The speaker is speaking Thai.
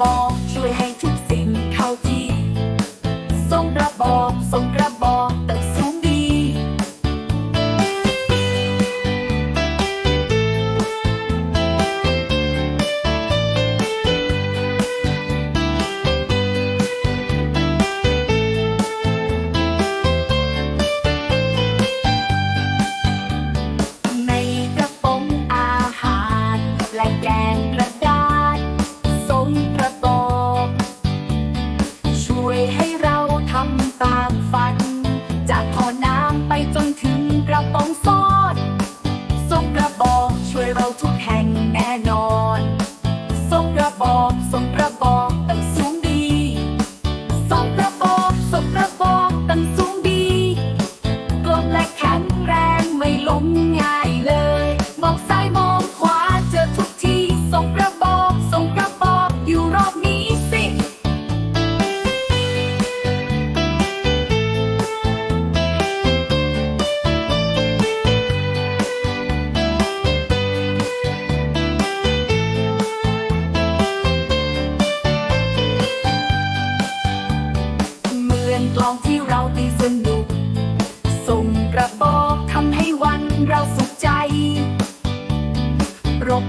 บอกช่วยให้ทุกสิ่งเข้าทีทรงระบอกทรงระบอกตึกสูงดี ในกระป๋องอาหารและแกากฝัน จากท่อน้ำไปจนถึงกระป๋องซอดทรงกระบอกช่วยเราทุกแห่งแน่นอนทรงกระบอกทรงกระบอกตั้งสูงดีทรงกระบอกทรงกระบอกตั้งสูงดีกลมและแข็งแรงไม่ล้มง่ายเลย ลองที่เราตีสนุก ส่งกระบอกทำให้วันเราสุขใจ รบ